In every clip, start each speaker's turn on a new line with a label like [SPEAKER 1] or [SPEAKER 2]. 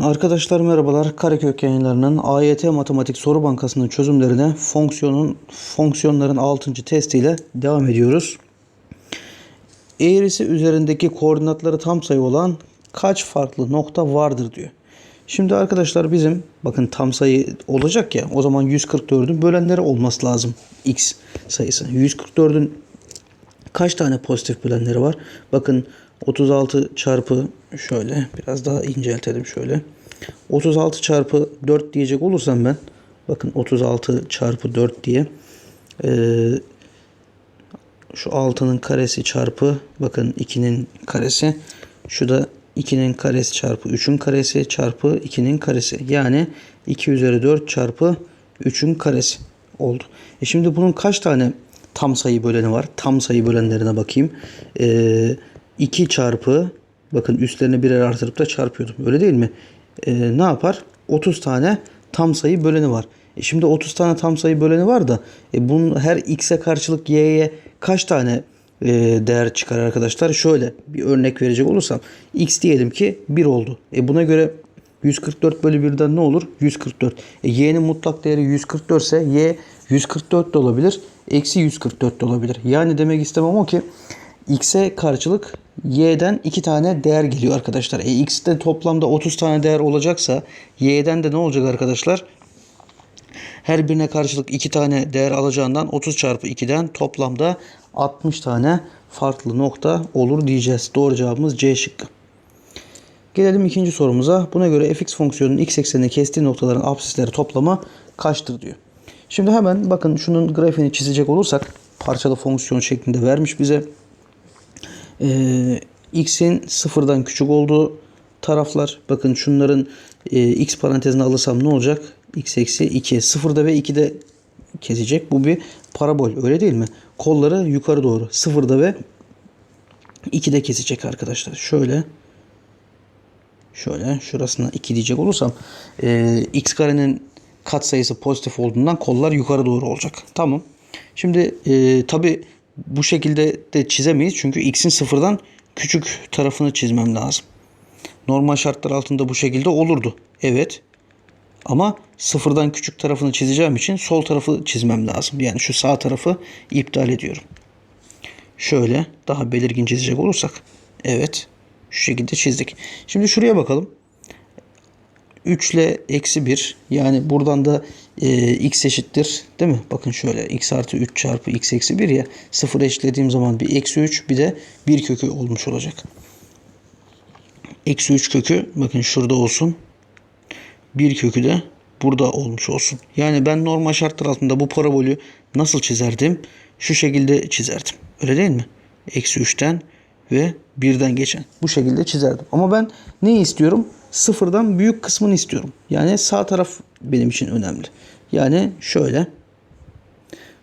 [SPEAKER 1] Arkadaşlar merhabalar. Karekök yayınlarının AYT Matematik Soru Bankası'nın çözümlerine fonksiyonun fonksiyonların 6. testiyle devam ediyoruz. Eğrisi üzerindeki koordinatları tam sayı olan kaç farklı nokta vardır diyor. Şimdi arkadaşlar bizim bakın tam sayı olacak ya o zaman 144'ün bölenleri olması lazım x sayısı. 144'ün kaç tane pozitif bölenleri var? Bakın 36 çarpı şöyle biraz daha inceltelim şöyle. 36 çarpı 4 diyecek olursam ben bakın 36 çarpı 4 diye ee, şu 6'nın karesi çarpı bakın 2'nin karesi şu da 2'nin karesi çarpı 3'ün karesi çarpı 2'nin karesi yani 2 üzeri 4 çarpı 3'ün karesi oldu. E şimdi bunun kaç tane tam sayı böleni var? Tam sayı bölenlerine bakayım. Ee, 2 çarpı bakın üstlerine birer artırıp da çarpıyordum. Öyle değil mi? Ee, ne yapar? 30 tane tam sayı böleni var. E şimdi 30 tane tam sayı böleni var da e bunun her x'e karşılık y'ye kaç tane e, değer çıkar arkadaşlar? Şöyle bir örnek verecek olursam x diyelim ki 1 oldu. E buna göre 144 bölü 1'den ne olur? 144. E, y'nin mutlak değeri 144 ise y 144 de olabilir. Eksi 144 de olabilir. Yani demek istemem o ki x'e karşılık y'den 2 tane değer geliyor arkadaşlar. E, x'te toplamda 30 tane değer olacaksa y'den de ne olacak arkadaşlar? Her birine karşılık 2 tane değer alacağından 30 çarpı 2'den toplamda 60 tane farklı nokta olur diyeceğiz. Doğru cevabımız C şıkkı. Gelelim ikinci sorumuza. Buna göre fx fonksiyonunun x eksenini kestiği noktaların absisleri toplamı kaçtır diyor. Şimdi hemen bakın şunun grafiğini çizecek olursak parçalı fonksiyon şeklinde vermiş bize. Ee, x'in sıfırdan küçük olduğu taraflar. Bakın şunların e, x parantezine alırsam ne olacak? x eksi 2. Sıfırda ve 2'de kesecek. Bu bir parabol öyle değil mi? Kolları yukarı doğru. Sıfırda ve 2'de kesecek arkadaşlar. Şöyle şöyle şurasına 2 diyecek olursam e, x karenin katsayısı pozitif olduğundan kollar yukarı doğru olacak. Tamam. Şimdi e, tabi bu şekilde de çizemeyiz. Çünkü x'in sıfırdan küçük tarafını çizmem lazım. Normal şartlar altında bu şekilde olurdu. Evet. Ama sıfırdan küçük tarafını çizeceğim için sol tarafı çizmem lazım. Yani şu sağ tarafı iptal ediyorum. Şöyle daha belirgin çizecek olursak. Evet. Şu şekilde çizdik. Şimdi şuraya bakalım. 3 ile eksi 1 yani buradan da e, x eşittir değil mi? Bakın şöyle x artı 3 çarpı x eksi 1 ya 0 eşitlediğim zaman bir eksi 3 bir de 1 kökü olmuş olacak. Eksi 3 kökü bakın şurada olsun. 1 kökü de burada olmuş olsun. Yani ben normal şartlar altında bu parabolü nasıl çizerdim? Şu şekilde çizerdim. Öyle değil mi? Eksi 3'ten ve 1'den geçen. Bu şekilde çizerdim. Ama ben neyi istiyorum? Sıfırdan büyük kısmını istiyorum. Yani sağ taraf benim için önemli. Yani şöyle.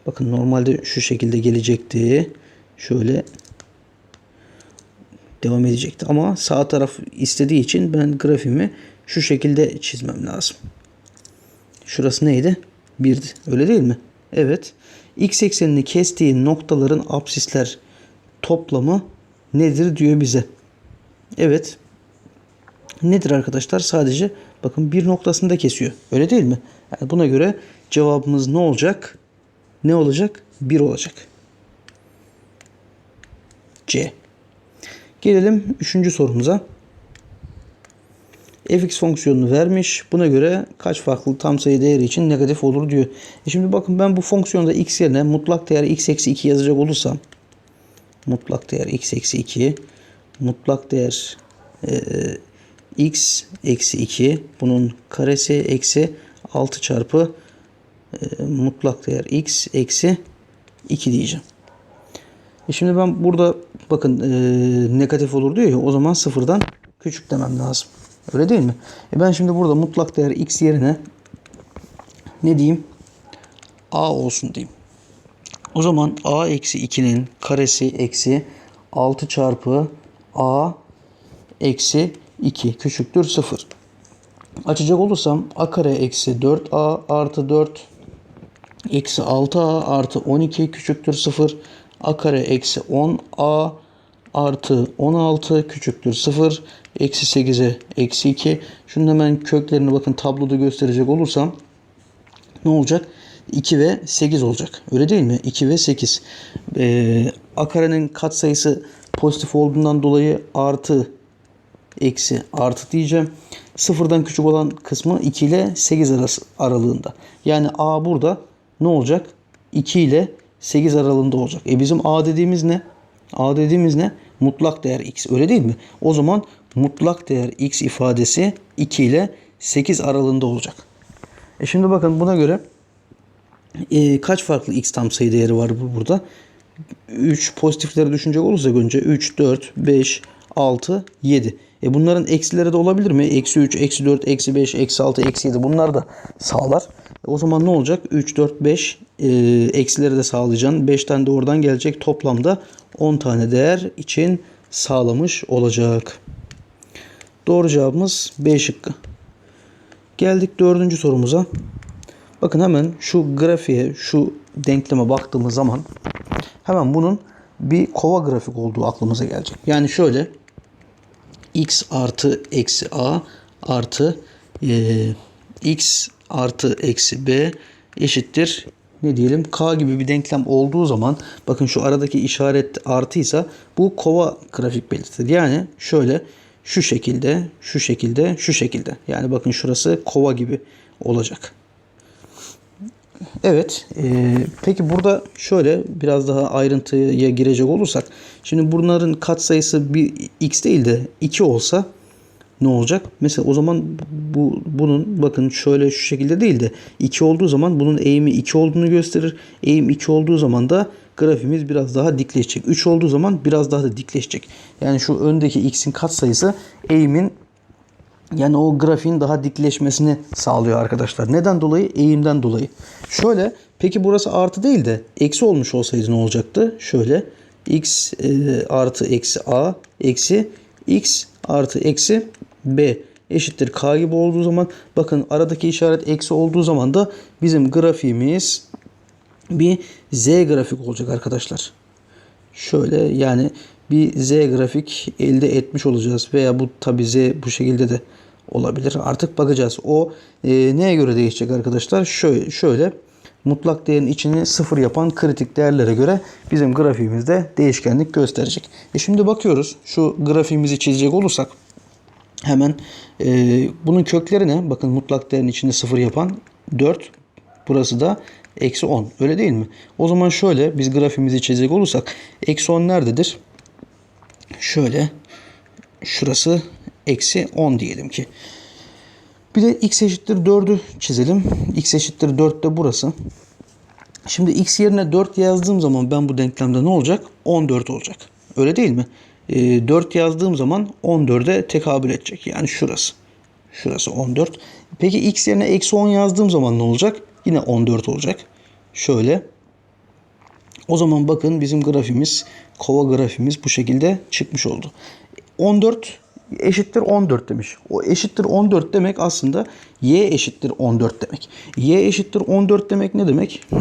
[SPEAKER 1] Bakın normalde şu şekilde gelecekti. Şöyle devam edecekti. Ama sağ taraf istediği için ben grafimi şu şekilde çizmem lazım. Şurası neydi? 1'di. Öyle değil mi? Evet. X eksenini kestiği noktaların absisler toplamı nedir diyor bize. Evet. Nedir arkadaşlar? Sadece bakın bir noktasında kesiyor. Öyle değil mi? Yani buna göre cevabımız ne olacak? Ne olacak? 1 olacak. C. Gelelim üçüncü sorumuza. fx fonksiyonunu vermiş. Buna göre kaç farklı tam sayı değeri için negatif olur diyor. E şimdi bakın ben bu fonksiyonda x yerine mutlak değer x eksi 2 yazacak olursam mutlak değer x eksi 2 mutlak değer e, x eksi 2 bunun karesi eksi 6 çarpı e, mutlak değer x eksi 2 diyeceğim. E şimdi ben burada bakın e, negatif olur diyor ya o zaman sıfırdan küçük demem lazım. Öyle değil mi? E ben şimdi burada mutlak değer x yerine ne diyeyim? a olsun diyeyim. O zaman a eksi 2'nin karesi eksi 6 çarpı a eksi 2 küçüktür 0. Açacak olursam a kare eksi 4a artı 4 eksi 6a artı 12 küçüktür 0. a kare eksi 10a artı 16 küçüktür 0 eksi 8'e eksi 2. Şunun hemen köklerini bakın tabloda gösterecek olursam ne olacak? 2 ve 8 olacak. Öyle değil mi? 2 ve 8. Ee, a karenin katsayısı pozitif olduğundan dolayı artı eksi artı diyeceğim. Sıfırdan küçük olan kısmı 2 ile 8 arası aralığında. Yani a burada ne olacak? 2 ile 8 aralığında olacak. E bizim a dediğimiz ne? a dediğimiz ne? Mutlak değer x. Öyle değil mi? O zaman mutlak değer x ifadesi 2 ile 8 aralığında olacak. E şimdi bakın buna göre e, kaç farklı x tam sayı değeri var bu burada? 3 pozitifleri düşünecek olursak önce 3, 4, 5, 6, 7. E bunların eksileri de olabilir mi? Eksi 3, eksi 4, eksi 5, eksi 6, eksi 7 bunlar da sağlar. E o zaman ne olacak? 3, 4, 5 e, eksileri de sağlayacaksın. 5 tane de oradan gelecek. Toplamda 10 tane değer için sağlamış olacak. Doğru cevabımız B şıkkı. Geldik dördüncü sorumuza. Bakın hemen şu grafiğe, şu denkleme baktığımız zaman hemen bunun bir kova grafik olduğu aklımıza gelecek. Yani şöyle x artı eksi a artı e, x artı eksi b eşittir ne diyelim k gibi bir denklem olduğu zaman bakın şu aradaki işaret artıysa bu kova grafik belirtir. Yani şöyle şu şekilde, şu şekilde, şu şekilde. Yani bakın şurası kova gibi olacak. Evet. E, peki burada şöyle biraz daha ayrıntıya girecek olursak. Şimdi bunların katsayısı bir x değil de 2 olsa ne olacak? Mesela o zaman bu bunun bakın şöyle şu şekilde değil de 2 olduğu zaman bunun eğimi 2 olduğunu gösterir. Eğim 2 olduğu zaman da grafimiz biraz daha dikleşecek. 3 olduğu zaman biraz daha da dikleşecek. Yani şu öndeki x'in katsayısı eğimin yani o grafiğin daha dikleşmesini sağlıyor arkadaşlar. Neden dolayı? Eğimden dolayı. Şöyle peki burası artı değil de eksi olmuş olsaydı ne olacaktı? Şöyle x e, artı eksi a eksi x artı eksi b eşittir k gibi olduğu zaman bakın aradaki işaret eksi olduğu zaman da bizim grafiğimiz bir z grafik olacak arkadaşlar. Şöyle yani bir z grafik elde etmiş olacağız veya bu tabi z bu şekilde de olabilir. Artık bakacağız. O e, neye göre değişecek arkadaşlar? Şöyle, şöyle mutlak değerin içini sıfır yapan kritik değerlere göre bizim grafiğimizde değişkenlik gösterecek. E şimdi bakıyoruz. Şu grafiğimizi çizecek olursak hemen e, bunun kökleri ne? Bakın mutlak değerin içinde sıfır yapan 4. Burası da eksi 10. Öyle değil mi? O zaman şöyle biz grafiğimizi çizecek olursak eksi 10 nerededir? Şöyle şurası eksi 10 diyelim ki. Bir de x eşittir 4'ü çizelim. x eşittir 4 de burası. Şimdi x yerine 4 yazdığım zaman ben bu denklemde ne olacak? 14 olacak. Öyle değil mi? E, 4 yazdığım zaman 14'e tekabül edecek. Yani şurası. Şurası 14. Peki x yerine eksi 10 yazdığım zaman ne olacak? Yine 14 olacak. Şöyle. O zaman bakın bizim grafimiz, kova grafimiz bu şekilde çıkmış oldu. 14 eşittir 14 demiş. O eşittir 14 demek aslında y eşittir 14 demek. Y eşittir 14 demek ne demek?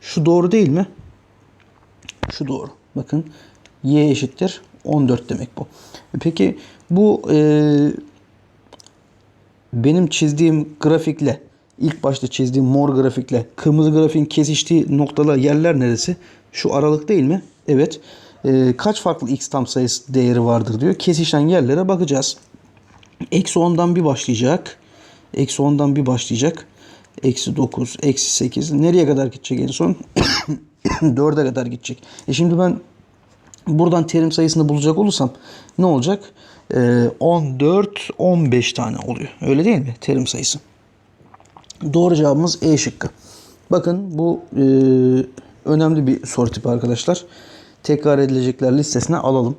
[SPEAKER 1] Şu doğru değil mi? Şu doğru. Bakın y eşittir 14 demek bu. Peki bu e, benim çizdiğim grafikle ilk başta çizdiğim mor grafikle kırmızı grafiğin kesiştiği noktalar yerler neresi? Şu aralık değil mi? Evet. Ee, kaç farklı x tam sayısı değeri vardır diyor. Kesişen yerlere bakacağız. Eksi 10'dan bir başlayacak. Eksi 10'dan bir başlayacak. Eksi 9, eksi 8. Nereye kadar gidecek en son? 4'e kadar gidecek. E şimdi ben buradan terim sayısını bulacak olursam ne olacak? Ee, 14, 15 tane oluyor. Öyle değil mi? Terim sayısı. Doğru cevabımız E şıkkı. Bakın bu e, önemli bir soru tipi arkadaşlar. Tekrar edilecekler listesine alalım.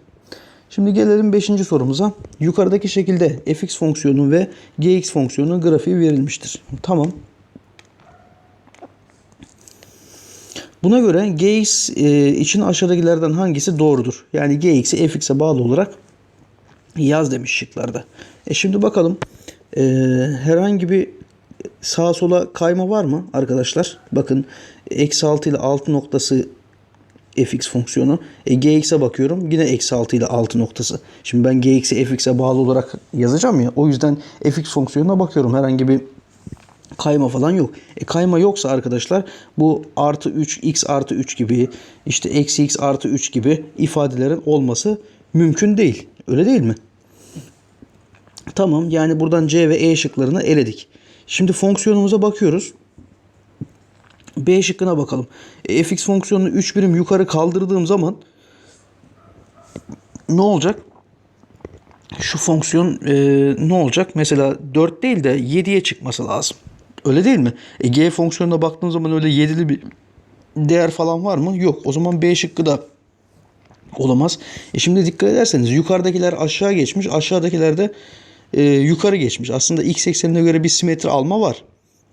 [SPEAKER 1] Şimdi gelelim 5. sorumuza. Yukarıdaki şekilde fx fonksiyonu ve gx fonksiyonu grafiği verilmiştir. Tamam. Buna göre gx e, için aşağıdakilerden hangisi doğrudur? Yani gx'i fx'e bağlı olarak yaz demiş şıklarda. E şimdi bakalım. E, herhangi bir sağa sola kayma var mı arkadaşlar? Bakın eksi 6 ile 6 noktası fx fonksiyonu. E, gx'e bakıyorum yine eksi 6 ile 6 noktası. Şimdi ben gx'i fx'e bağlı olarak yazacağım ya. O yüzden fx fonksiyonuna bakıyorum. Herhangi bir kayma falan yok. E kayma yoksa arkadaşlar bu artı 3 x artı 3 gibi işte eksi x artı 3 gibi ifadelerin olması mümkün değil. Öyle değil mi? Tamam yani buradan C ve E şıklarını eledik. Şimdi fonksiyonumuza bakıyoruz. B şıkkına bakalım. E, fx fonksiyonunu 3 birim yukarı kaldırdığım zaman ne olacak? Şu fonksiyon e, ne olacak? Mesela 4 değil de 7'ye çıkması lazım. Öyle değil mi? E, G fonksiyonuna baktığım zaman öyle 7'li bir değer falan var mı? Yok. O zaman B şıkkı da olamaz. E şimdi dikkat ederseniz yukarıdakiler aşağı geçmiş. Aşağıdakiler de e, yukarı geçmiş. Aslında x eksenine göre bir simetri alma var.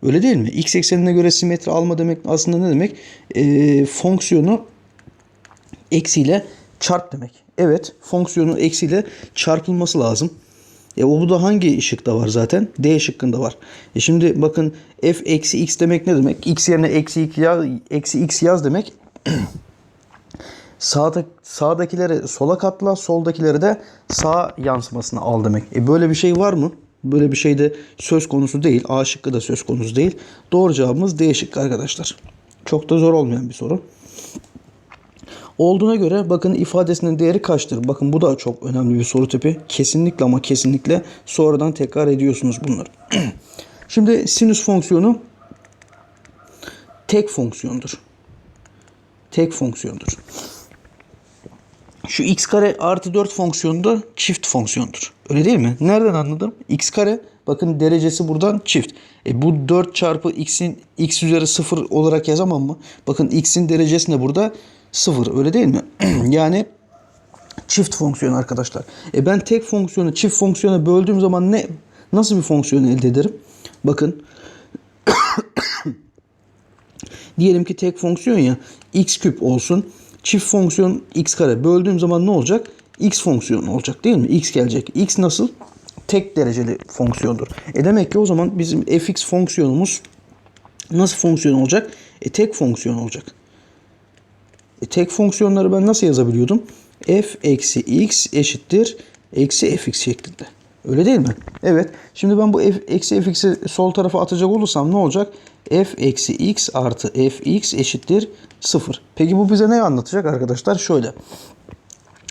[SPEAKER 1] Öyle değil mi? X eksenine göre simetri alma demek aslında ne demek? E, fonksiyonu eksiyle çarp demek. Evet fonksiyonu eksiyle çarpılması lazım. E o bu da hangi şıkta var zaten? D şıkkında var. E şimdi bakın f eksi x demek ne demek? x yerine eksi, x yaz, eksi x yaz demek. Sağda, sağdakileri sola katla, soldakileri de sağ yansımasına al demek. E böyle bir şey var mı? Böyle bir şey de söz konusu değil. A şıkkı da söz konusu değil. Doğru cevabımız D şıkkı arkadaşlar. Çok da zor olmayan bir soru. Olduğuna göre bakın ifadesinin değeri kaçtır? Bakın bu da çok önemli bir soru tipi. Kesinlikle ama kesinlikle sonradan tekrar ediyorsunuz bunları. Şimdi sinüs fonksiyonu tek fonksiyondur. Tek fonksiyondur. Şu x kare artı 4 fonksiyonu da çift fonksiyondur. Öyle değil mi? Nereden anladım? x kare bakın derecesi buradan çift. E bu 4 çarpı x'in x üzeri 0 olarak yazamam mı? Bakın x'in derecesi de burada 0 öyle değil mi? yani çift fonksiyon arkadaşlar. E ben tek fonksiyonu çift fonksiyona böldüğüm zaman ne nasıl bir fonksiyon elde ederim? Bakın diyelim ki tek fonksiyon ya x küp olsun. Çift fonksiyon x kare böldüğüm zaman ne olacak? x fonksiyonu olacak değil mi? x gelecek. x nasıl? Tek dereceli fonksiyondur. E demek ki o zaman bizim fx fonksiyonumuz nasıl fonksiyon olacak? E tek fonksiyon olacak. E tek fonksiyonları ben nasıl yazabiliyordum? f eksi x eşittir eksi fx şeklinde. Öyle değil mi? Evet. Şimdi ben bu f eksi fx'i sol tarafa atacak olursam ne olacak? f eksi x artı fx eşittir 0. Peki bu bize ne anlatacak arkadaşlar? Şöyle.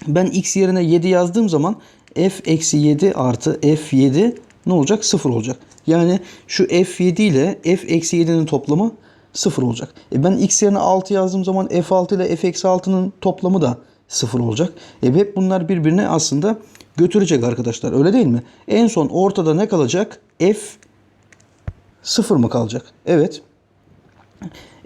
[SPEAKER 1] Ben x yerine 7 yazdığım zaman f eksi 7 artı f7 ne olacak? 0 olacak. Yani şu f7 ile f eksi 7'nin toplamı 0 olacak. E ben x yerine 6 yazdığım zaman f6 ile f eksi 6'nın toplamı da 0 olacak. E hep bunlar birbirine aslında götürecek arkadaşlar. Öyle değil mi? En son ortada ne kalacak? F 0 mı kalacak? Evet.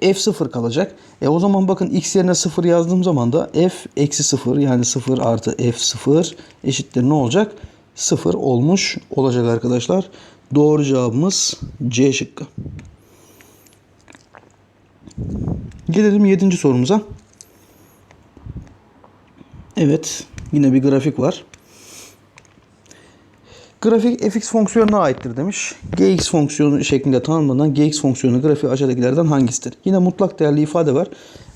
[SPEAKER 1] F 0 kalacak. E o zaman bakın x yerine 0 yazdığım zaman da f eksi 0 yani 0 artı f 0 eşittir ne olacak? 0 olmuş olacak arkadaşlar. Doğru cevabımız C şıkkı. Gelelim 7. sorumuza. Evet. Yine bir grafik var. Grafik fx fonksiyonuna aittir demiş. gx fonksiyonu şeklinde tanımlanan gx fonksiyonu grafiği aşağıdakilerden hangisidir? Yine mutlak değerli ifade var.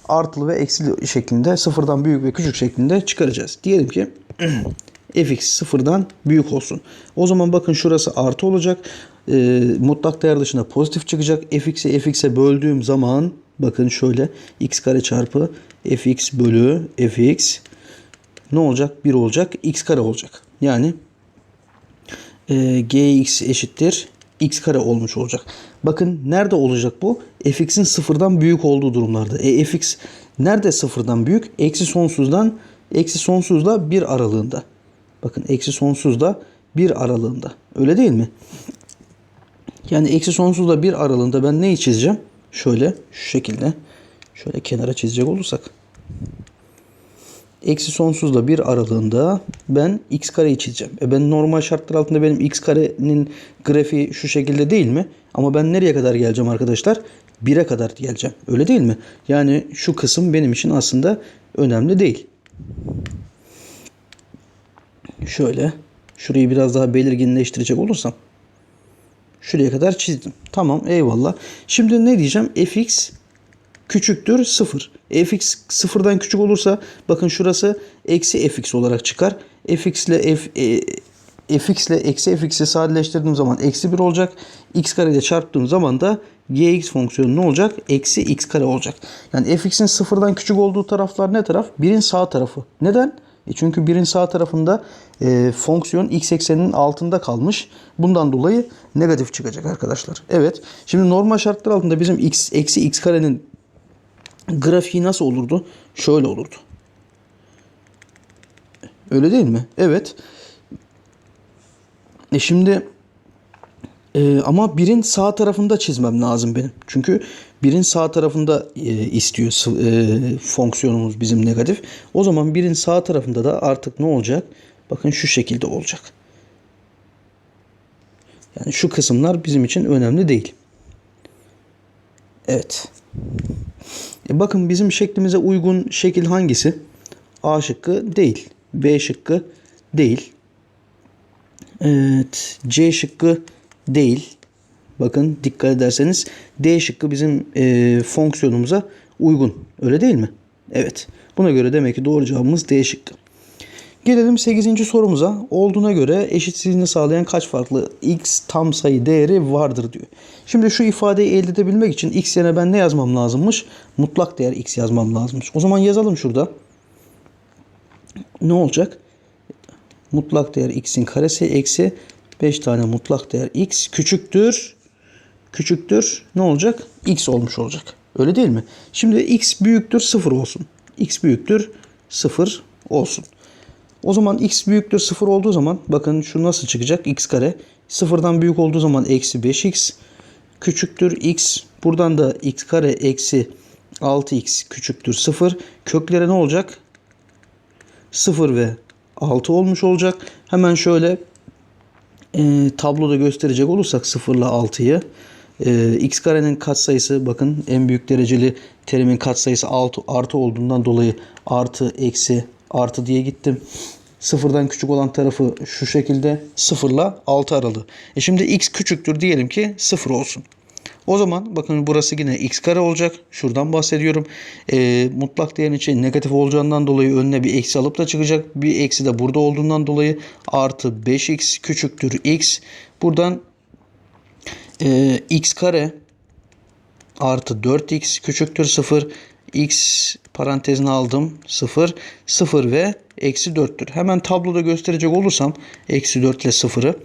[SPEAKER 1] Artılı ve eksili şeklinde sıfırdan büyük ve küçük şeklinde çıkaracağız. Diyelim ki fx sıfırdan büyük olsun. O zaman bakın şurası artı olacak. E, mutlak değer dışında pozitif çıkacak. fx'i fx'e böldüğüm zaman bakın şöyle x kare çarpı fx bölü fx ne olacak? 1 olacak. x kare olacak. Yani e, gx eşittir x kare olmuş olacak. Bakın nerede olacak bu? fx'in sıfırdan büyük olduğu durumlarda. E fx nerede sıfırdan büyük? Eksi sonsuzdan eksi sonsuzla bir aralığında. Bakın eksi sonsuzla bir aralığında. Öyle değil mi? Yani eksi sonsuzla bir aralığında ben neyi çizeceğim? Şöyle şu şekilde. Şöyle kenara çizecek olursak. Eksi sonsuzla bir aralığında ben x kareyi çizeceğim. E ben normal şartlar altında benim x karenin grafiği şu şekilde değil mi? Ama ben nereye kadar geleceğim arkadaşlar? 1'e kadar geleceğim. Öyle değil mi? Yani şu kısım benim için aslında önemli değil. Şöyle. Şurayı biraz daha belirginleştirecek olursam. Şuraya kadar çizdim. Tamam eyvallah. Şimdi ne diyeceğim? fx küçüktür 0. fx sıfırdan küçük olursa bakın şurası eksi fx olarak çıkar. fx ile f, e, fx ile eksi fx'i sadeleştirdiğim zaman eksi 1 olacak. x kare ile çarptığım zaman da gx fonksiyonu ne olacak? Eksi x kare olacak. Yani fx'in sıfırdan küçük olduğu taraflar ne taraf? Birin sağ tarafı. Neden? E çünkü birin sağ tarafında e, fonksiyon x ekseninin altında kalmış. Bundan dolayı negatif çıkacak arkadaşlar. Evet. Şimdi normal şartlar altında bizim x eksi x karenin grafiği nasıl olurdu? Şöyle olurdu. Öyle değil mi? Evet. E şimdi e, ama birin sağ tarafında çizmem lazım benim. Çünkü birin sağ tarafında e, istiyor e, fonksiyonumuz bizim negatif. O zaman birin sağ tarafında da artık ne olacak? Bakın şu şekilde olacak. Yani şu kısımlar bizim için önemli değil. Evet. E bakın bizim şeklimize uygun şekil hangisi? A şıkkı değil. B şıkkı değil. Evet. C şıkkı değil. Bakın dikkat ederseniz D şıkkı bizim e, fonksiyonumuza uygun. Öyle değil mi? Evet. Buna göre demek ki doğru cevabımız D şıkkı. Gelelim 8. sorumuza. Olduğuna göre eşitsizliğini sağlayan kaç farklı x tam sayı değeri vardır diyor. Şimdi şu ifadeyi elde edebilmek için x yerine ben ne yazmam lazımmış? Mutlak değer x yazmam lazımmış. O zaman yazalım şurada. Ne olacak? Mutlak değer x'in karesi eksi 5 tane mutlak değer x küçüktür. Küçüktür ne olacak? x olmuş olacak. Öyle değil mi? Şimdi x büyüktür 0 olsun. x büyüktür 0 olsun. O zaman x büyüktür 0 olduğu zaman bakın şu nasıl çıkacak? x kare. Sıfırdan büyük olduğu zaman eksi 5x küçüktür x. Buradan da x kare eksi 6x küçüktür 0. Kökleri ne olacak? 0 ve 6 olmuş olacak. Hemen şöyle e, tabloda gösterecek olursak 0 ile 6'yı e, x karenin katsayısı bakın en büyük dereceli terimin katsayısı 6 artı olduğundan dolayı artı eksi artı diye gittim. Sıfırdan küçük olan tarafı şu şekilde 0 ile 6 aralığı. E şimdi x küçüktür diyelim ki 0 olsun. O zaman bakın burası yine x kare olacak. Şuradan bahsediyorum. E, mutlak değerin için negatif olacağından dolayı önüne bir eksi alıp da çıkacak. Bir eksi de burada olduğundan dolayı artı 5x küçüktür x. Buradan e, x kare artı 4x küçüktür 0. x parantezine aldım 0. 0 ve eksi 4'tür. Hemen tabloda gösterecek olursam eksi 4 ile 0'ı.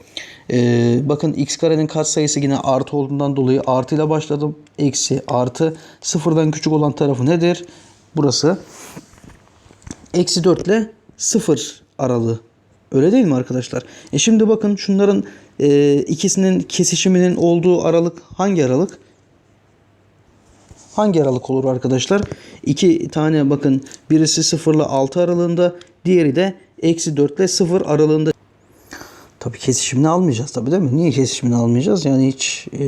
[SPEAKER 1] Ee, bakın x karenin katsayısı yine artı olduğundan dolayı artıyla başladım. Eksi artı sıfırdan küçük olan tarafı nedir? Burası eksi 4 ile 0 aralığı. Öyle değil mi arkadaşlar? E şimdi bakın şunların e, ikisinin kesişiminin olduğu aralık hangi aralık? Hangi aralık olur arkadaşlar? İki tane bakın birisi 0 ile 6 aralığında diğeri de eksi 4 ile 0 aralığında. Tabii kesişimini almayacağız tabii değil mi? Niye kesişimini almayacağız? Yani hiç e,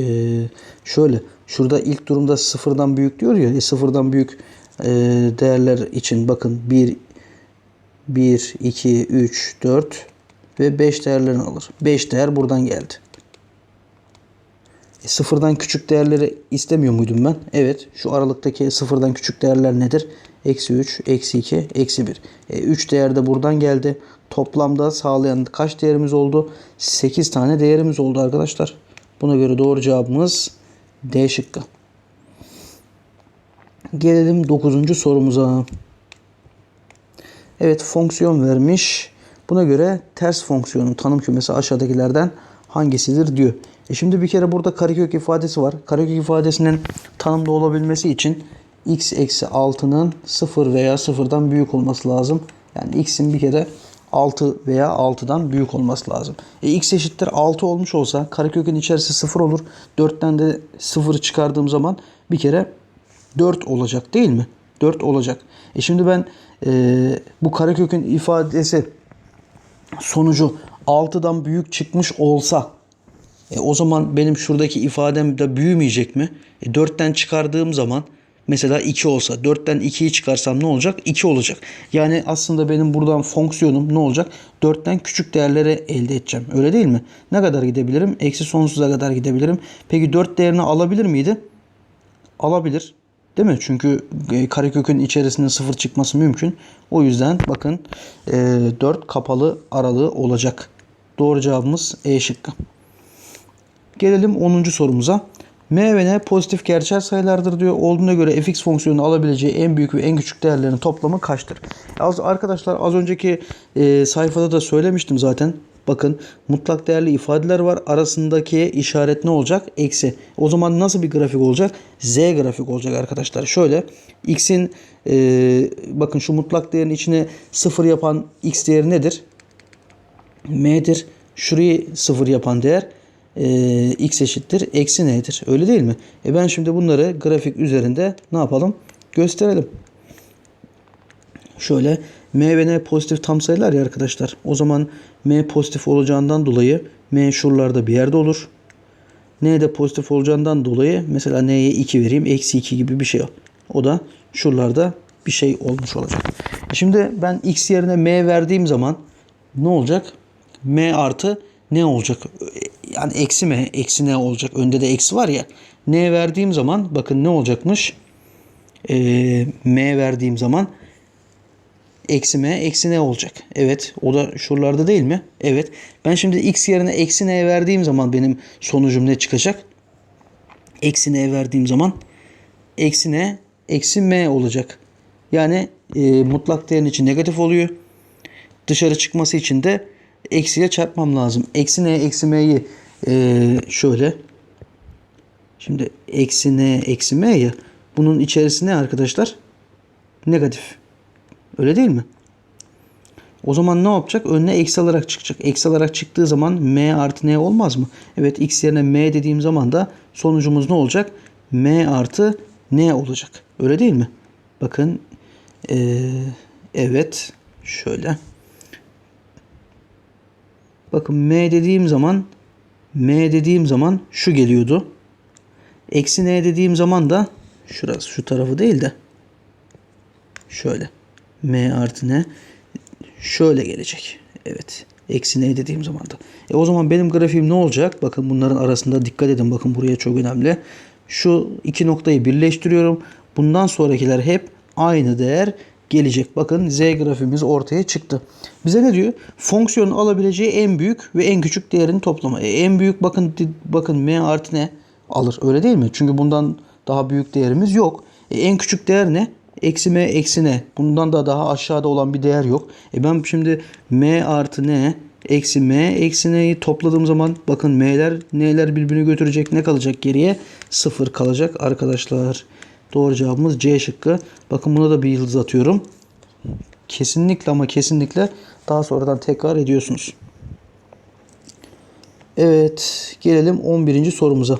[SPEAKER 1] şöyle şurada ilk durumda sıfırdan büyük diyor ya. E, sıfırdan büyük e, değerler için bakın 1 1 2 3 4 ve 5 değerlerini alır. 5 değer buradan geldi. Sıfırdan küçük değerleri istemiyor muydum ben? Evet. Şu aralıktaki sıfırdan küçük değerler nedir? Eksi 3, eksi 2, eksi 1. E, 3 değer de buradan geldi. Toplamda sağlayan kaç değerimiz oldu? 8 tane değerimiz oldu arkadaşlar. Buna göre doğru cevabımız D şıkkı. Gelelim 9. sorumuza. Evet fonksiyon vermiş. Buna göre ters fonksiyonun tanım kümesi aşağıdakilerden hangisidir diyor. E şimdi bir kere burada karekök ifadesi var. Karekök ifadesinin tanımda olabilmesi için x eksi 6'nın 0 veya 0'dan büyük olması lazım. Yani x'in bir kere 6 veya 6'dan büyük olması lazım. E, x eşittir 6 olmuş olsa karekökün içerisi 0 olur. 4'ten de 0 çıkardığım zaman bir kere 4 olacak değil mi? 4 olacak. E şimdi ben e, bu karekökün ifadesi sonucu 6'dan büyük çıkmış olsa e, o zaman benim şuradaki ifadem de büyümeyecek mi? E, 4'ten çıkardığım zaman mesela 2 olsa 4'ten 2'yi çıkarsam ne olacak? 2 olacak. Yani aslında benim buradan fonksiyonum ne olacak? 4'ten küçük değerleri elde edeceğim. Öyle değil mi? Ne kadar gidebilirim? Eksi sonsuza kadar gidebilirim. Peki 4 değerini alabilir miydi? Alabilir. Değil mi? Çünkü e, karekökün içerisinde sıfır çıkması mümkün. O yüzden bakın e, 4 kapalı aralığı olacak. Doğru cevabımız E şıkkı. Gelelim 10. sorumuza. M ve N pozitif gerçel sayılardır diyor. Olduğuna göre fx fonksiyonu alabileceği en büyük ve en küçük değerlerin toplamı kaçtır? Az, arkadaşlar az önceki e, sayfada da söylemiştim zaten. Bakın mutlak değerli ifadeler var. Arasındaki işaret ne olacak? Eksi. O zaman nasıl bir grafik olacak? Z grafik olacak arkadaşlar. Şöyle x'in e, bakın şu mutlak değerin içine sıfır yapan x değeri nedir? M'dir. Şurayı sıfır yapan değer e, x eşittir eksi n'dir. Öyle değil mi? E ben şimdi bunları grafik üzerinde ne yapalım? Gösterelim. Şöyle m ve n pozitif tam sayılar ya arkadaşlar. O zaman m pozitif olacağından dolayı m şuralarda bir yerde olur. n de pozitif olacağından dolayı mesela n'ye 2 vereyim. Eksi 2 gibi bir şey o. Da şuralarda bir şey olmuş olacak. E Şimdi ben x yerine m verdiğim zaman ne olacak? m artı ne olacak? Yani eksi mi? Eksi ne olacak? Önde de eksi var ya. N verdiğim zaman bakın ne olacakmış? Ee, M verdiğim zaman eksi M eksi ne olacak? Evet. O da şuralarda değil mi? Evet. Ben şimdi x yerine eksi n verdiğim zaman benim sonucum ne çıkacak? Eksi n verdiğim zaman eksi n eksi m olacak. Yani e, mutlak değerin için negatif oluyor. Dışarı çıkması için de eksiye çarpmam lazım. Eksi n eksi m'yi e, şöyle. Şimdi eksi n eksi m ya. Bunun içerisi ne arkadaşlar? Negatif. Öyle değil mi? O zaman ne yapacak? Önüne eksi alarak çıkacak. Eksi alarak çıktığı zaman m artı n olmaz mı? Evet x yerine m dediğim zaman da sonucumuz ne olacak? m artı n olacak. Öyle değil mi? Bakın ee, evet şöyle. Bakın m dediğim zaman m dediğim zaman şu geliyordu. Eksi n dediğim zaman da şurası şu tarafı değil de şöyle m artı n şöyle gelecek. Evet. Eksi n dediğim zaman da. E o zaman benim grafiğim ne olacak? Bakın bunların arasında dikkat edin. Bakın buraya çok önemli. Şu iki noktayı birleştiriyorum. Bundan sonrakiler hep aynı değer gelecek. Bakın z grafimiz ortaya çıktı. Bize ne diyor? Fonksiyonun alabileceği en büyük ve en küçük değerin toplamı. E, en büyük bakın bakın m artı ne alır. Öyle değil mi? Çünkü bundan daha büyük değerimiz yok. E, en küçük değer ne? Eksi m eksi n. Bundan da daha aşağıda olan bir değer yok. E ben şimdi m artı n eksi m eksi n'yi topladığım zaman bakın m'ler n'ler birbirini götürecek. Ne kalacak geriye? Sıfır kalacak arkadaşlar. Doğru cevabımız C şıkkı. Bakın buna da bir yıldız atıyorum. Kesinlikle ama kesinlikle daha sonradan tekrar ediyorsunuz. Evet gelelim 11. sorumuza.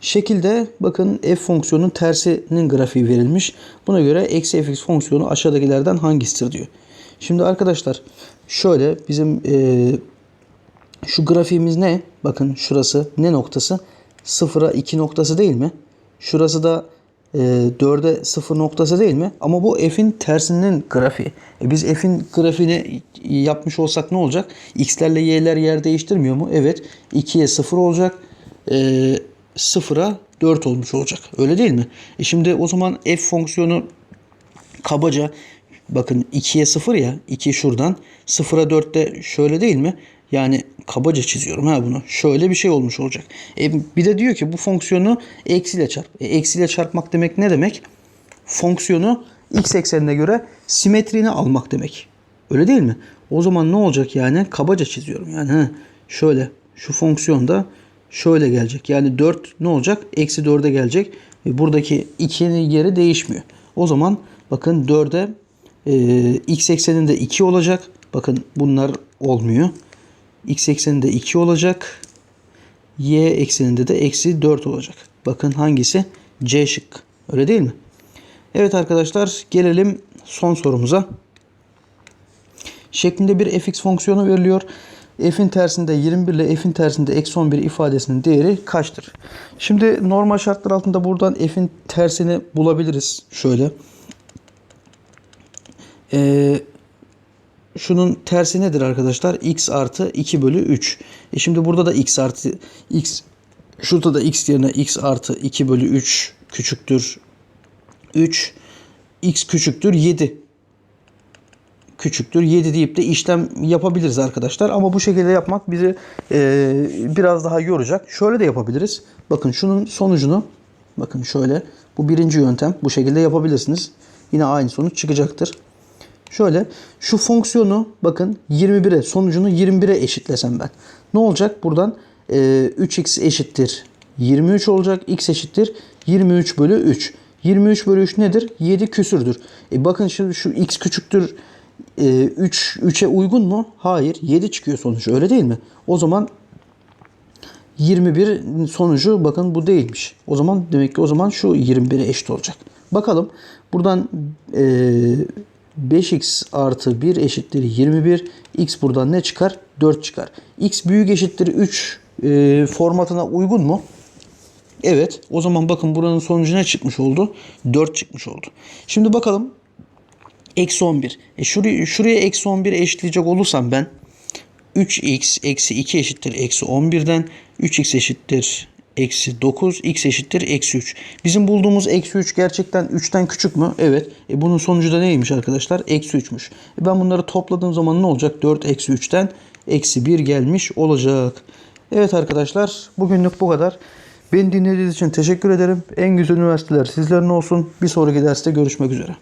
[SPEAKER 1] Şekilde bakın f fonksiyonunun tersinin grafiği verilmiş. Buna göre eksi fx fonksiyonu aşağıdakilerden hangisidir diyor. Şimdi arkadaşlar şöyle bizim e, şu grafiğimiz ne? Bakın şurası ne noktası? 0'a 2 noktası değil mi? Şurası da e, 4'e 0 noktası değil mi? Ama bu f'in tersinin grafiği. E biz f'in grafiğini yapmış olsak ne olacak? x'lerle y'ler yer değiştirmiyor mu? Evet. 2'ye 0 olacak. E, 0'a 4 olmuş olacak. Öyle değil mi? E şimdi o zaman f fonksiyonu kabaca bakın 2'ye 0 ya 2 şuradan 0'a 4'te şöyle değil mi? Yani kabaca çiziyorum ha bunu. Şöyle bir şey olmuş olacak. E bir de diyor ki bu fonksiyonu eksiyle çarp. E, eksiyle çarpmak demek ne demek? Fonksiyonu x eksenine göre simetrini almak demek. Öyle değil mi? O zaman ne olacak yani? Kabaca çiziyorum. Yani ha, şöyle şu fonksiyonda şöyle gelecek. Yani 4 ne olacak? Eksi 4'e gelecek. E, buradaki 2'nin yeri değişmiyor. O zaman bakın 4'e e, x ekseninde 2 olacak. Bakın bunlar olmuyor. X ekseninde 2 olacak. Y ekseninde de eksi 4 olacak. Bakın hangisi? C şık. Öyle değil mi? Evet arkadaşlar gelelim son sorumuza. Şeklinde bir fx fonksiyonu veriliyor. F'in tersinde 21 ile f'in tersinde eksi 11 ifadesinin değeri kaçtır? Şimdi normal şartlar altında buradan f'in tersini bulabiliriz. Şöyle. Ee, şunun tersi nedir arkadaşlar? x artı 2 bölü 3. E şimdi burada da x artı x Şurada da x yerine x artı 2 bölü 3 küçüktür 3. x küçüktür 7 küçüktür 7 deyip de işlem yapabiliriz arkadaşlar. Ama bu şekilde yapmak bizi e, biraz daha yoracak. Şöyle de yapabiliriz. Bakın şunun sonucunu bakın şöyle bu birinci yöntem bu şekilde yapabilirsiniz. Yine aynı sonuç çıkacaktır. Şöyle şu fonksiyonu bakın 21'e sonucunu 21'e eşitlesem ben. Ne olacak? Buradan e, 3x eşittir 23 olacak. x eşittir 23 bölü 3. 23 bölü 3 nedir? 7 küsürdür. E bakın şimdi şu x küçüktür e, 3 3'e uygun mu? Hayır. 7 çıkıyor sonuç. Öyle değil mi? O zaman 21 sonucu bakın bu değilmiş. O zaman demek ki o zaman şu 21'e eşit olacak. Bakalım buradan e, 5x artı 1 eşittir 21. x buradan ne çıkar? 4 çıkar. x büyük eşittir 3 e, formatına uygun mu? Evet. O zaman bakın buranın sonucu ne çıkmış oldu? 4 çıkmış oldu. Şimdi bakalım. Eksi 11. E şuraya, şuraya eksi 11 eşitleyecek olursam ben 3x eksi 2 eşittir eksi 11'den 3x eşittir eksi 9 x eşittir eksi 3. Bizim bulduğumuz eksi 3 gerçekten 3'ten küçük mü? Evet. E bunun sonucu da neymiş arkadaşlar? Eksi 3'müş. E ben bunları topladığım zaman ne olacak? 4 eksi 3'ten eksi 1 gelmiş olacak. Evet arkadaşlar bugünlük bu kadar. Beni dinlediğiniz için teşekkür ederim. En güzel üniversiteler sizlerin olsun. Bir sonraki derste görüşmek üzere.